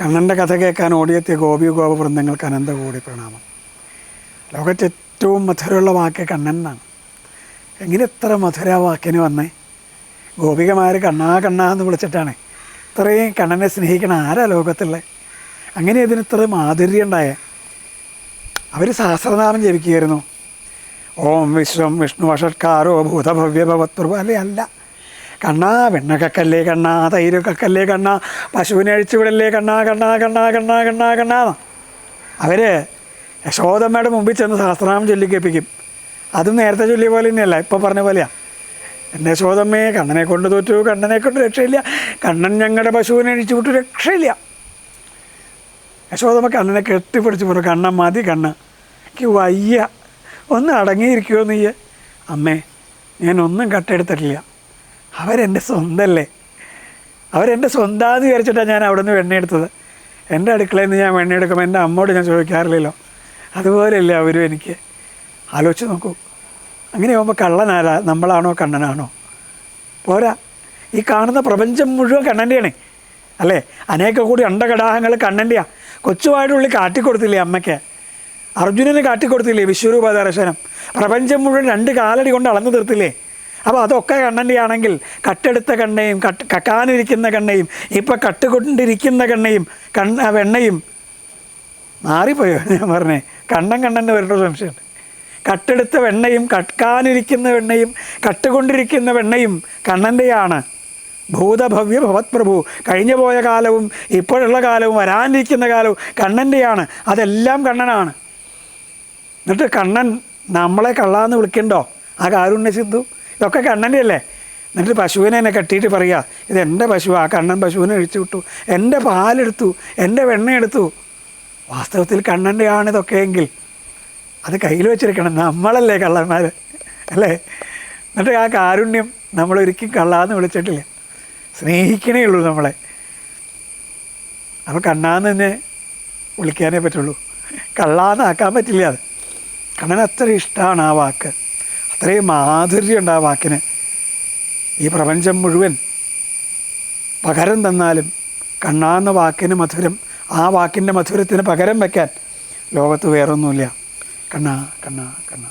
കണ്ണന്റെ കഥ കേൾക്കാൻ ഓടിയെത്തിയ ഗോപി ഗോപ വൃന്ദങ്ങൾക്ക് അനന്ത കൂടി പ്രണാമം. ലോകത്തെ ഏറ്റവും മധുരമുള്ള വാക്ക് കണ്ണനാണ് എങ്ങനെ ഇത്ര മധുര വാക്കിന് വന്നേ? ഗോപികമാർ കണ്ണാ കണ്ണാ എന്ന് വിളിച്ചിട്ടാണ് ഇത്രയും കണ്ണനെ സ്നേഹിക്കണ ആരാ ലോകത്തുള്ളത് അങ്ങനെ ഇതിന് ഇത്ര മാധുര്യം ഉണ്ടായ? അവർ സഹസ്രനാമം ജപിക്കുകയായിരുന്നു. ഓം വിശ്വം വിഷ്ണു വഷട്കാരോ ഭൂതഭവ്യ ഭവത്പ്രഭു അല്ലേ അല്ല. കണ്ണാ വെണ്ണ കക്കല്ലേ കണ്ണാ തൈര് കക്കല്ലേ കണ്ണാ പശുവിനെ അഴിച്ചുവിടല്ലേ കണ്ണാ കണ്ണാ കണ്ണാ കണ്ണാ കണ്ണാ കണ്ണാ. അവർ യശോദമ്മയുടെ മുമ്പിൽ ചെന്ന് സഹസ്രനാമം ചൊല്ലിക്കേപ്പിക്കും അതും നേരത്തെ ചൊല്ലിയ പോലെ തന്നെയല്ല ഇപ്പോൾ പറഞ്ഞ പോലെയാണ് എന്റെ യശോദമ്മയെ കണ്ണനെ കൊണ്ട് തോറ്റു കണ്ണനെ കൊണ്ട് രക്ഷയില്ല. കണ്ണൻ ഞങ്ങളുടെ പശുവിനെ അഴിച്ചു വിട്ടു രക്ഷയില്ല. യശോദമ്മ കണ്ണനെ കെട്ടിപ്പിടിച്ച് പറഞ്ഞു കണ്ണൻ മതി കണ്ണ്. എനിക്ക് വയ്യ. ഒന്ന് അടങ്ങിയിരിക്കുമോ നീ അമ്മേ ഞാനൊന്നും കട്ടെടുത്തിട്ടില്ല. അവരെന്റെ സ്വന്തമല്ലേ അവരെന്റെ സ്വന്തമാണെന്ന് വിചാരിച്ചിട്ടാണ് ഞാൻ അവിടെ നിന്ന് വെണ്ണയെടുത്തത് എന്റെ അടുക്കളയിൽ നിന്ന് ഞാൻ വെണ്ണയെടുക്കുമ്പോൾ എന്റെ അമ്മോട് ഞാൻ ചോദിക്കാറില്ലല്ലോ. അതുപോലെയല്ലേ അവരും എനിക്ക്. ആലോചിച്ച് നോക്കൂ. അങ്ങനെ ആകുമ്പോൾ കള്ളനാരാ നമ്മളാണോ കണ്ണനാണോ? പോരാ. ഈ കാണുന്ന പ്രപഞ്ചം മുഴുവൻ കണ്ണന്റെയാണ് അല്ലേ? അനേക കൂടി അണ്ടകടാഹങ്ങൾ കണ്ണന്റെയാണ് കൊച്ചുവായിട്ടുള്ളിൽ കാട്ടിക്കൊടുത്തില്ലേ അമ്മയ്ക്ക്? അർജുനന് കാട്ടിക്കൊടുത്തില്ലേ വിശ്വരൂപ ദർശനം? പ്രപഞ്ചം മുഴുവൻ രണ്ട് കാലടി കൊണ്ട് അളന്നു തീർത്തില്ലേ? അപ്പോൾ അതൊക്കെ കണ്ണന്റെ ആണെങ്കിൽ കട്ടെടുത്ത കണ്ണയും കട്ട് കക്കാനിരിക്കുന്ന കണ്ണയും ഇപ്പം കട്ടുകൊണ്ടിരിക്കുന്ന കണ്ണയും കണ്ണ വെണ്ണയും മാറിപ്പോയോ ഞാൻ പറഞ്ഞേ. കണ്ണൻ കണ്ണന്റെ വരേണ്ട സംശയമുണ്ട് കട്ടെടുത്ത വെണ്ണയും കക്കാനിരിക്കുന്ന വെണ്ണയും കട്ടുകൊണ്ടിരിക്കുന്ന വെണ്ണയും കണ്ണന്റെയാണ് ഭൂതഭവ്യ ഭവത്പ്രഭു കഴിഞ്ഞു പോയ കാലവും ഇപ്പോഴുള്ള കാലവും വരാനിരിക്കുന്ന കാലവും കണ്ണന്റെയാണ് അതെല്ലാം കണ്ണനാണ്. എന്നിട്ട് കണ്ണൻ നമ്മളെ കള്ളാന്ന് വിളിക്കണ്ടോ? ആ കാരുണ്യ സിന്ധു? ഇതൊക്കെ കണ്ണന്റെ അല്ലേ എന്നിട്ട് പശുവിനെ എന്നെ കെട്ടിയിട്ട് പറയുക ഇത് എന്റെ പശു ആ കണ്ണൻ പശുവിനെ അഴിച്ചു വിട്ടു. എന്റെ പാലെടുത്തു എന്റെ വെണ്ണ എടുത്തു വാസ്തവത്തിൽ കണ്ണന്റെ ഇതൊക്കെ എങ്കിൽ അത് കയ്യിൽ വെച്ചിരിക്കണം. നമ്മളല്ലേ കള്ളന്മാർ അല്ലേ? എന്നിട്ട് ആ കാരുണ്യം നമ്മളൊരിക്കലും കള്ളാന്ന് വിളിച്ചിട്ടില്ല. സ്നേഹിക്കണേ ഉള്ളൂ നമ്മളെ. അപ്പോൾ കണ്ണാന്ന് തന്നെ വിളിക്കാനേ പറ്റുള്ളൂ. കള്ളാന്നാക്കാൻ പറ്റില്ല അത്. കണ്ണൻ അത്ര ഇഷ്ടമാണ് ആ വാക്ക്. അത്രയും മാധുര്യമുണ്ട് ആ വാക്കിന്. ഈ പ്രപഞ്ചം മുഴുവൻ പകരം തന്നാലും കണ്ണാന്ന വാക്കിന് മധുരം ആ വാക്കിന്റെ മധുരത്തിന് പകരം വയ്ക്കാൻ ലോകത്ത് വേറൊന്നുമില്ല. കണ്ണ കണ്ണ കണ്ണ.